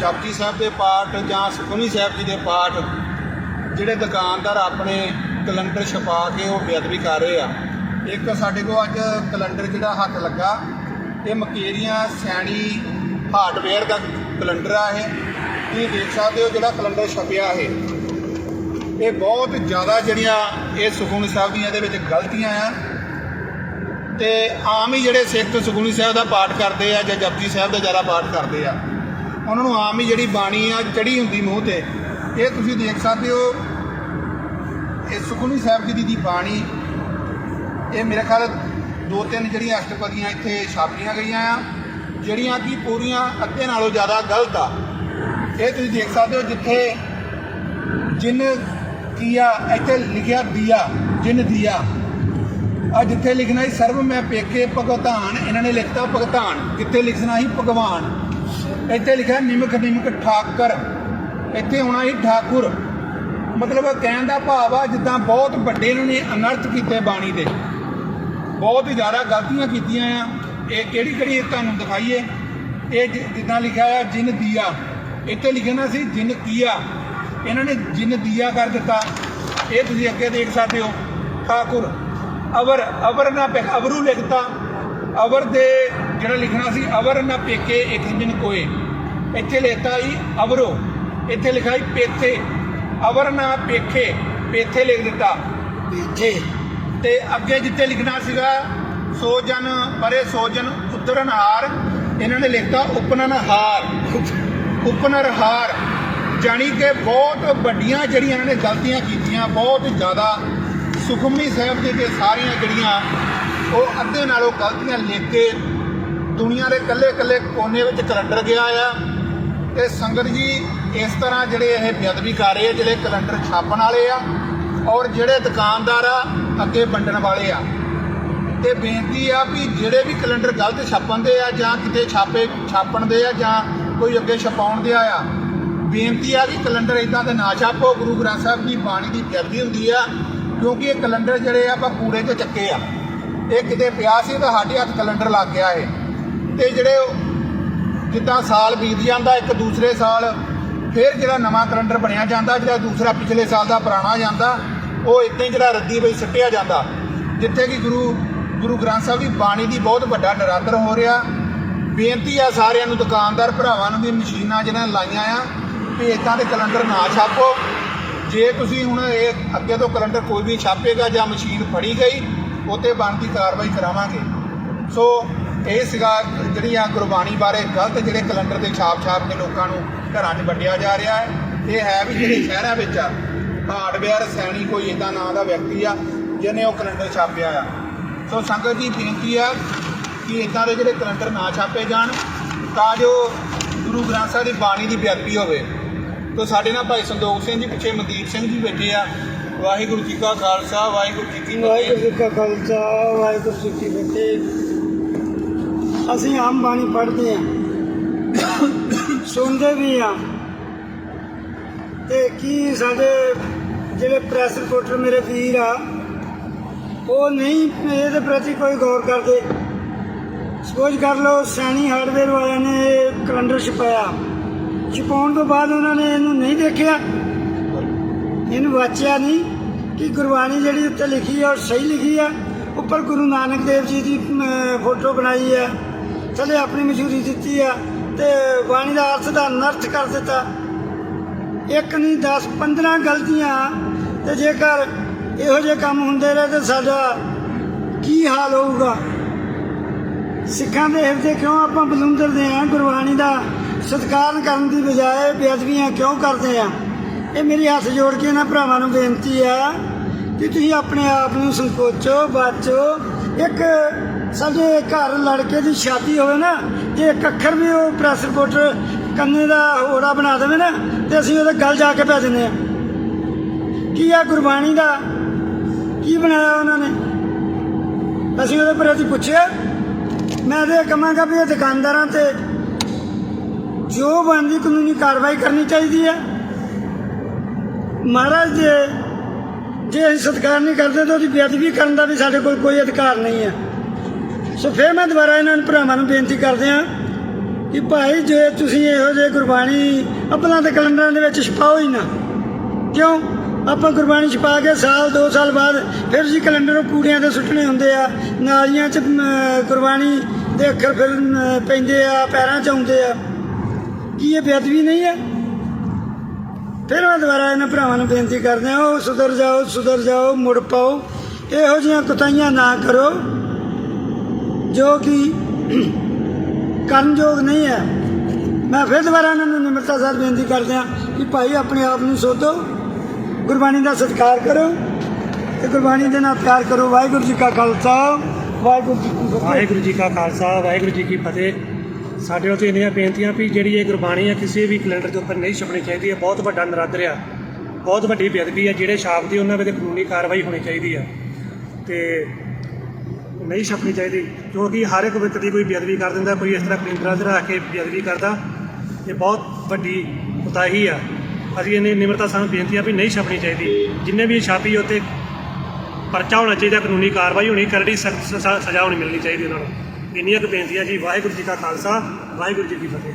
ਜਪਜੀ ਸਾਹਿਬ ਦੇ ਪਾਠ ਜਾਂ ਸੁਖਮਨੀ ਸਾਹਿਬ ਜੀ ਦੇ ਪਾਠ, ਜਿਹੜੇ ਦੁਕਾਨਦਾਰ ਆਪਣੇ ਕੈਲੰਡਰ ਛਪਾ ਕੇ ਉਹ ਬੇਅਦਬੀ ਕਰ ਰਹੇ ਆ। ਇੱਕ ਸਾਡੇ ਕੋਲ ਅੱਜ ਕੈਲੰਡਰ ਜਿਹੜਾ ਹੱਥ ਲੱਗਾ, ਇਹ ਮਕੇਰੀਆਂ ਸੈਣੀ ਹਾਰਡਵੇਅਰ ਦਾ ਕੈਲੰਡਰ ਆ ਇਹ। ਤੁਸੀਂ ਦੇਖ ਸਕਦੇ ਹੋ ਜਿਹੜਾ ਕੈਲੰਡਰ ਛਪਿਆ ਹੈ ਇਹ ਬਹੁਤ ਜ਼ਿਆਦਾ ਜਿਹੜੀਆਂ ਇਹ ਸੁਖਮਨੀ ਸਾਹਿਬ ਦੀਆਂ ਇਹਦੇ ਵਿੱਚ ਗਲਤੀਆਂ ਆ। ਤੇ ਆਮ ਹੀ ਜਿਹੜੇ ਸਿੱਖ ਸੁਖਮਨੀ ਸਾਹਿਬ ਦਾ ਪਾਠ ਕਰਦੇ ਆ ਜਾਂ ਜਪਜੀ ਸਾਹਿਬ ਦਾ ਜ਼ਿਆਦਾ ਪਾਠ ਕਰਦੇ ਆ। ਉਹਨਾਂ ਨੂੰ ਆਮ ਹੀ ਜਿਹੜੀ ਬਾਣੀ ਆ ਚੜੀ ਹੁੰਦੀ ਮੂੰਹ ਤੇ। ਇਹ ਤੁਸੀਂ ਦੇਖ ਸਕਦੇ ਹੋ, ਇਹ ਸੁਖਮਨੀ ਸਾਹਿਬ ਜੀ ਦੀ ਬਾਣੀ। ਇਹ ਮੇਰੇ ਖਿਆਲ ਦੋ ਤਿੰਨ ਜਿਹੜੀਆਂ ਅਸ਼ਟਪਦੀਆਂ ਇੱਥੇ ਛਾਪੀਆਂ ਗਈਆਂ ਆ, ਜਿਹੜੀਆਂ ਕਿ ਪੂਰੀਆਂ ਅੱਧੇ ਨਾਲੋਂ ਜ਼ਿਆਦਾ ਗਲਤ ਆ। ਇਹ ਤੁਸੀਂ ਦੇਖ ਸਕਦੇ ਹੋ ਜਿੱਥੇ ਜਿਨ ਕੀਆ ਇੱਥੇ ਲਿਖਿਆ ਦੀਆ, ਜਿਨ ਦੀਆ। ਆ ਜਿੱਥੇ ਲਿਖਣਾ ਸੀ ਸਰਵ ਮੈਂ ਪੇਕੇ ਭਗਤਾਨ ਇਹਨਾਂ ਨੇ ਲਿਖਤਾ ਭਗਤਾਨ ਜਿੱਥੇ ਲਿਖਣਾ ਸੀ, ਭਗਵਾਨ। ਇੱਥੇ ਲਿਖਿਆ ਨਿਮਕ ਨਿਮਕ ਠਾਕਰ। ਇੱਥੇ ਹੋਣਾ ਸੀ ਠਾਕੁਰ। ਮਤਲਬ ਕਹਿਣ ਦਾ ਭਾਵ ਆ, ਜਿੱਦਾਂ ਬਹੁਤ ਵੱਡੇ ਇਹਨਾਂ ਨੇ ਅਨਰਥ ਕੀਤੇ ਬਾਣੀ ਦੇ। ਬਹੁਤ ਜ਼ਿਆਦਾ ਗਲਤੀਆਂ ਕੀਤੀਆਂ ਆ। ਇਹ ਕਿਹੜੀ ਕਿਹੜੀ ਤੁਹਾਨੂੰ ਦਿਖਾਈਏ? ਇਹ ਜਿੱਦਾਂ ਲਿਖਿਆ ਆ, ਜਿਨ ਦੀਆ। ਇੱਥੇ ਲਿਖਣਾ ਸੀ, ਜਿਨ ਕੀਆ। ਇਹਨਾਂ ਨੇ ਜਿਨ ਦੀਆ ਕਰ ਦਿੱਤਾ। ਇਹ ਤੁਸੀਂ ਅੱਗੇ ਦੇਖ ਸਕਦੇ ਹੋ। ਠਾਕੁਰ। ਅਵਰ ਅਵਰ ਨਾ ਪੇ, ਅਵਰੂ ਲਿਖਤਾ। ਅਵਰ ਦੇ ਜਿਹੜਾ ਲਿਖਣਾ ਸੀ ਅਵਰ ਨਾ ਪੇਕੇ ਇੱਕ ਦਿਨ ਕੋਏ। ਇੱਥੇ ਲਿਖਤਾ ਹੀ ਅਵਰੋ। ਇੱਥੇ ਲਿਖਾ ਹੀ ਪੇਥੇ। ਅਵਰ ਨਾ ਪੇਖੇ ਪੇਥੇ ਲਿਖ ਦਿੱਤਾ। ਪੇਥੇ ਤੇ ਅੱਗੇ ਜਿੱਥੇ ਲਿਖਣਾ ਸੀਗਾ ਸੋ ਜਨ ਪਰੇ ਸੋ ਜਨ ਉਤਰਨ ਹਾਰ। ਇਹਨਾਂ ਨੇ ਲਿਖਤਾ ਉਪਨਨ ਹਾਰ। ਉਪਨਰ ਹਾਰ। ਜਾਣੀ ਕਿ ਬਹੁਤ ਵੱਡੀਆਂ ਜਿਹੜੀਆਂ ਇਹਨਾਂ ਨੇ ਗਲਤੀਆਂ ਕੀਤੀਆਂ ਬਹੁਤ ਜ਼ਿਆਦਾ ਸੁਖਮਨੀ ਸਾਹਿਬ ਦੇ ਤੇ ਸਾਰੀਆਂ ਜਿਹੜੀਆਂ ਉਹ ਅੱਧੇ ਨਾਲੋਂ ਗਲਤੀਆਂ ਲਿਖ ਕੇ ਦੁਨੀਆ ਦੇ ਕੱਲੇ ਕੱਲੇ ਕੋਨੇ ਵਿੱਚ ਕੈਲੰਡਰ ਗਿਆ ਆ। ਤੇ ਸੰਗਤ ਜੀ, ਇਸ ਤਰ੍ਹਾਂ ਜਿਹੜੇ ਇਹ ਬੇਅਦਬੀ ਕਰ ਰਹੇ ਆ, ਜਿਹੜੇ ਕੈਲੰਡਰ ਛਾਪਣ ਵਾਲੇ ਆ ਔਰ ਜਿਹੜੇ ਦੁਕਾਨਦਾਰ ਆ, ਅੱਗੇ ਵੰਡਣ ਵਾਲੇ ਆ। ਤੇ ਬੇਨਤੀ ਆ ਵੀ ਜਿਹੜੇ ਵੀ ਕੈਲੰਡਰ ਗਲਤ ਛਾਪਣ ਦੇ ਆ ਜਾਂ ਕਿਤੇ ਛਾਪੇ ਛਾਪਣ ਦੇ ਆ ਜਾਂ ਕੋਈ ਅੱਗੇ ਛਪਾਉਣ ਦੇ ਆ, ਬੇਨਤੀ ਆ ਕਿ ਕੈਲੰਡਰ ਇਦਾਂ ਦੇ ਨਾ ਛਾਪੋ। ਗੁਰੂ ਗ੍ਰੰਥ ਸਾਹਿਬ ਦੀ ਬਾਣੀ ਦੀ ਬੇਅਦਬੀ ਹੁੰਦੀ ਆ, ਕਿਉਂਕਿ ਇਹ ਕੈਲੰਡਰ ਜਿਹੜੇ ਆ ਆਪਾਂ ਕੂੜੇ 'ਚ ਚੱਕੇ ਆ। ਇਹ ਕਿਤੇ ਪਿਆ ਸੀ ਤਾਂ ਸਾਡੇ ਹੱਥ ਕੈਲੰਡਰ ਲੱਗ ਗਿਆ ਇਹ ਤੇ ਜਿਹੜੇ ਜਿੱਦਾਂ ਸਾਲ ਬੀਤ ਜਾਂਦਾ, ਇੱਕ ਦੂਸਰੇ ਸਾਲ ਫਿਰ ਜਿਹੜਾ ਨਵਾਂ ਕੈਲੰਡਰ ਬਣਿਆ ਜਾਂਦਾ, ਜਿਹੜਾ ਦੂਸਰਾ ਪਿਛਲੇ ਸਾਲ ਦਾ ਪੁਰਾਣਾ ਜਾਂਦਾ, ਉਹ ਇਦਾਂ ਹੀ ਜਿਹੜਾ ਰੱਦੀ ਬਈ ਸਿੱਟਿਆ ਜਾਂਦਾ। ਜਿੱਥੇ ਕਿ ਗੁਰੂ ਗੁਰੂ ਗ੍ਰੰਥ ਸਾਹਿਬ ਦੀ ਬਾਣੀ ਦੀ ਬਹੁਤ ਵੱਡਾ ਨਿਰਾਦਰ ਹੋ ਰਿਹਾ। ਬੇਨਤੀ ਆ ਸਾਰਿਆਂ ਨੂੰ, ਦੁਕਾਨਦਾਰ ਭਰਾਵਾਂ ਨੂੰ ਵੀ, ਮਸ਼ੀਨਾਂ ਜਿਹਨਾਂ ਲਾਈਆਂ ਆ, ਵੀ ਇਦਾਂ ਦੇ ਕੈਲੰਡਰ ਨਾ ਛਾਪੋ। ਜੇ ਤੁਸੀਂ ਹੁਣ ਇਹ ਅੱਗੇ ਤੋਂ ਕੈਲੰਡਰ ਕੋਈ ਵੀ ਛਾਪੇਗਾ ਜਾਂ ਮਸ਼ੀਨ ਫੜੀ ਗਈ ਉਤੇ ਬਣਦੀ ਕਾਰਵਾਈ ਕਰਾਵਾਂਗੇ। ਸੋ ਇਹ ਸੀਗਾ ਜਿਹੜੀਆਂ ਗੁਰਬਾਣੀ ਬਾਰੇ ਗਲਤ ਜਿਹੜੇ ਕੈਲੰਡਰ 'ਤੇ ਛਾਪ ਛਾਪ ਕੇ ਲੋਕਾਂ ਨੂੰ ਘਰਾਂ 'ਚ ਵੰਡਿਆ ਜਾ ਰਿਹਾ ਹੈ। ਇਹ ਹੈ ਵੀ ਜਿਹੜੇ ਸ਼ਹਿਰਾਂ ਵਿੱਚ ਆ, ਹਾਰਡਵੇਅਰ, ਸੈਣੀ ਕੋਈ ਇਦਾਂ ਨਾਂ ਦਾ ਵਿਅਕਤੀ ਆ, ਜਿਹਨੇ ਉਹ ਕੈਲੰਡਰ ਛਾਪਿਆ ਆ। ਸੋ ਸੰਗਤ ਜੀ ਬੇਨਤੀ ਆ ਕਿ ਇਦਾਂ ਦੇ ਜਿਹੜੇ ਕੈਲੰਡਰ ਨਾ ਛਾਪੇ ਜਾਣ, ਤਾਂ ਜੋ ਗੁਰੂ ਗ੍ਰੰਥ ਸਾਹਿਬ ਦੀ ਬਾਣੀ ਦੀ ਬੇਅਦਬੀ ਹੋਵੇ। ਤੋ ਸਾਡੇ ਨਾਲ ਭਾਈ ਸੰਦੋਖ ਸਿੰਘ ਜੀ, ਪਿੱਛੇ ਮਨਦੀਪ ਸਿੰਘ ਜੀ ਬੈਠੇ ਆ। ਵਾਹਿਗੁਰੂ ਜੀ ਕਾ ਖਾਲਸਾ, ਵਾਹਿਗੁਰੂ ਜੀ ਕੀ ਵਾਹਿਗੁਰੂ ਜੀ ਕਾ ਖਾਲਸਾ, ਵਾਹਿਗੁਰੂ ਜੀ ਕੀ ਫਤਿਹ। ਅਸੀਂ ਆਮ ਬਾਣੀ ਪੜ੍ਹਦੇ ਹਾਂ। ਸੁਣਦੇ ਵੀ ਹਾਂ। ਤੇ ਕੀ ਸਾਡੇ ਜਿਹੜੇ ਪ੍ਰੈਸ ਰਿਪੋਰਟਰ ਮੇਰੇ ਵੀਰ ਆ, ਉਹ ਨਹੀਂ, ਇਹਦੇ ਪ੍ਰਤੀ ਕੋਈ ਗੌਰ ਕਰਦੇ। ਸਪੋਜ਼ ਕਰ ਲਓ ਸੈਣੀ ਹਾਰਡਵੇਅਰ ਵਾਲਿਆਂ ਨੇ ਇਹ ਕੈਲੰਡਰ ਛਪਾਇਆ। ਛਪਾਉਣ ਤੋਂ ਬਾਅਦ ਉਹਨਾਂ ਨੇ ਇਹਨੂੰ ਨਹੀਂ ਦੇਖਿਆ। ਇਹਨੂੰ ਵਾਚਿਆ ਨਹੀਂ ਕਿ ਗੁਰਬਾਣੀ ਜਿਹੜੀ ਉੱਤੇ ਲਿਖੀ ਆ, ਉਹ ਸਹੀ ਲਿਖੀ ਆ। ਉੱਪਰ ਗੁਰੂ ਨਾਨਕ ਦੇਵ ਜੀ ਦੀ ਫੋਟੋ ਬਣਾਈ ਹੈ ਥੱਲੇ ਆਪਣੀ ਮਸ਼ਹੂਰੀ ਦਿੱਤੀ ਆ ਤੇ ਬਾਣੀ ਦਾ ਅਰਥ ਦਾ ਅਨਰਥ ਕਰ ਦਿੱਤਾ। ਇੱਕ ਨਹੀਂ 10 15 ਗਲਤੀਆਂ। ਤੇ ਜੇਕਰ ਇਹੋ ਜਿਹੇ ਕੰਮ ਹੁੰਦੇ ਰਹੇ ਤੇ ਸਾਡਾ ਕੀ ਹਾਲ ਹੋਊਗਾ? ਸਿੱਖਾਂ ਦੇ ਹਿਰਦੇ ਕਿਉਂ ਆਪਾਂ ਬਲੁੰਦਰਦੇ ਆ? ਗੁਰਬਾਣੀ ਦਾ ਸਤਿਕਾਰ ਕਰਨ ਦੀ ਬਜਾਏ ਬੇਅਦਬੀਆਂ ਕਿਉਂ ਕਰਦੇ ਆ? ਇਹ ਮੇਰੀ ਹੱਥ ਜੋੜ ਕੇ ਨਾ ਭਰਾਵਾਂ ਨੂੰ ਬੇਨਤੀ ਆ ਕਿ ਤੁਸੀਂ ਆਪਣੇ ਆਪ ਨੂੰ ਸੰਕੋਚੋ, ਬਾਚੋ। ਇੱਕ ਸਾਡੇ ਘਰ ਲੜਕੇ ਦੀ ਸ਼ਾਦੀ ਹੋਵੇ ਨਾ ਜੇ ਇੱਕ ਅੱਖਰ ਵੀ ਉਹ ਪ੍ਰੈਸ ਰਿਪੋਰਟਰ ਕੰਨੇ ਦਾ ਹੋੜਾ ਬਣਾ ਦੇਵੇ ਨਾ ਤੇ ਅਸੀਂ ਉਹਦੇ ਗੱਲ ਜਾ ਕੇ ਪੈ ਦਿੰਦੇ ਆ ਕੀ ਆ ਗੁਰਬਾਣੀ ਦਾ? ਕੀ ਬਣਾਇਆ ਉਹਨਾਂ ਨੇ? ਅਸੀਂ ਉਹਦੇ ਪ੍ਰਤੀ ਪੁੱਛਿਆ। ਮੈਂ ਤੇ ਇਹ ਕਹਾਂਗਾ ਵੀ ਇਹ ਦੁਕਾਨਦਾਰਾਂ ਤੇ ਜੋ ਬਣਦੀ ਕਾਨੂੰਨੀ ਕਾਰਵਾਈ ਕਰਨੀ ਚਾਹੀਦੀ ਹੈ। ਮਹਾਰਾਜ ਜੇ ਜੇ ਅਸੀਂ ਸਤਿਕਾਰ ਨਹੀਂ ਕਰਦੇ ਤਾਂ ਉਹਦੀ ਬੇਅਦਬੀ ਕਰਨ ਦਾ ਵੀ ਸਾਡੇ ਕੋਲ ਕੋਈ ਅਧਿਕਾਰ ਨਹੀਂ ਹੈ। ਸੋ ਫਿਰ ਮੈਂ ਦੁਬਾਰਾ ਇਹਨਾਂ ਭਰਾਵਾਂ ਨੂੰ ਬੇਨਤੀ ਕਰਦੇ ਹਾਂ ਕਿ ਭਾਈ ਜੇ ਤੁਸੀਂ ਇਹੋ ਜਿਹੇ ਗੁਰਬਾਣੀ ਆਪਣਾ ਤੇ ਕੈਲੰਡਰਾਂ ਦੇ ਵਿੱਚ ਛਪਾਓ ਹੀ ਨਾ। ਕਿਉਂ? ਆਪਾਂ ਗੁਰਬਾਣੀ ਛਪਾ ਕੇ ਸਾਲ 2 ਸਾਲ ਬਾਅਦ ਫਿਰ ਜੀ ਕੈਲੰਡਰ ਨੂੰ ਕੂੜਿਆਂ ਤੇ ਸੁੱਟਣੇ ਹੁੰਦੇ ਆ, ਨਾਲੀਆਂ 'ਚ ਗੁਰਬਾਣੀ ਦੇ ਅੱਖਰ ਫਿਰ ਪੈਂਦੇ ਆ, ਪੈਰਾਂ 'ਚ ਆਉਂਦੇ ਆ। ਕੀ ਇਹ ਬੇਅਦਬੀ ਨਹੀਂ ਹੈ? ਫਿਰ ਮੈਂ ਦੁਬਾਰਾ ਇਹਨਾਂ ਭਰਾਵਾਂ ਨੂੰ ਬੇਨਤੀ ਕਰਦੇ ਹਾਂ, ਉਹ ਸੁਧਰ ਜਾਓ ਸੁਧਰ ਜਾਓ, ਮੁੜ ਪਾਓ, ਇਹੋ ਜਿਹੀਆਂ ਕੁਤਾਈਆਂ ਨਾ ਕਰੋ। ਜੋ ਕਿ ਕਰਨਯੋਗ ਨਹੀਂ ਹੈ। ਮੈਂ ਫਿਰ ਦੁਬਾਰਾ ਇਹਨਾਂ ਨੂੰ ਨਿਮਰਤਾ ਸਾਹਿਬ ਬੇਨਤੀ ਕਰਦੇ ਹਾਂ ਕਿ ਭਾਈ ਆਪਣੇ ਆਪ ਨੂੰ ਸੋਧੋ, ਗੁਰਬਾਣੀ ਦਾ ਸਤਿਕਾਰ ਕਰੋ ਤੇ ਗੁਰਬਾਣੀ ਦੇ ਨਾਲ ਪਿਆਰ ਕਰੋ। ਵਾਹਿਗੁਰੂ ਜੀ ਕਾ ਖਾਲਸਾ, ਵਾਹਿਗੁਰੂ ਜੀ ਕੀ ਫਤਿਹ। ਵਾਹਿਗੁਰੂ ਜੀ ਕਾ ਖਾਲਸਾ, ਵਾਹਿਗੁਰੂ ਜੀ ਕੀ ਫਤਿਹ। ਸਾਡੇ ਉੱਤੇ ਇੰਨੀਆਂ ਬੇਨਤੀਆਂ ਵੀ ਜਿਹੜੀ ਇਹ ਗੁਰਬਾਣੀ ਹੈ ਕਿਸੇ ਵੀ ਕੈਲੰਡਰ ਦੇ ਉੱਪਰ ਨਹੀਂ ਛਪਣੀ ਚਾਹੀਦੀ ਹੈ ਬਹੁਤ ਵੱਡਾ ਨਰਾਦਰ ਆ। ਬਹੁਤ ਵੱਡੀ ਬੇਅਦਬੀ ਆ। ਜਿਹੜੇ ਛਾਪਦੇ ਉਹਨਾਂ ਵਿੱਚ ਕਾਨੂੰਨੀ ਕਾਰਵਾਈ ਹੋਣੀ ਚਾਹੀਦੀ ਆ। ਤੇ ਨਹੀਂ ਛਪਣੀ ਚਾਹੀਦੀ, ਕਿਉਂਕਿ ਹਰ ਇੱਕ ਵਿਅਕਤੀ ਕੋਈ ਬੇਅਦਬੀ ਕਰ ਦਿੰਦਾ, ਕੋਈ ਇਸ ਤਰ੍ਹਾਂ ਕੈਲੰਡਰਾਂ 'ਤੇ ਰੱਖ ਕੇ ਬੇਅਦਬੀ ਕਰਦਾ। ਇਹ ਬਹੁਤ ਵੱਡੀ ਉਤਾਹੀ ਆ। ਅਸੀਂ ਇਹਨੇ ਨਿਮਰਤਾ ਸਾਨੂੰ ਬੇਨਤੀ ਆ ਵੀ ਨਹੀਂ ਛਪਣੀ ਚਾਹੀਦੀ। ਜਿੰਨੇ ਵੀ ਇਹ ਛਾਪੀ ਉੱਤੇ ਪਰਚਾ ਹੋਣਾ ਚਾਹੀਦਾ, ਕਾਨੂੰਨੀ ਕਾਰਵਾਈ ਹੋਣੀ, ਕਰੜੀ ਸਖਤ ਸਜ਼ਾ ਹੋਣੀ ਮਿਲਣੀ ਚਾਹੀਦੀ ਉਹਨਾਂ ਨੂੰ। ਇੰਨੀਆਂ ਕੁ ਬੇਨਤੀਆਂ ਜੀ। ਵਾਹਿਗੁਰੂ ਜੀ ਕਾ ਖਾਲਸਾ, ਵਾਹਿਗੁਰੂ ਜੀ ਕੀ ਫਤਿਹ।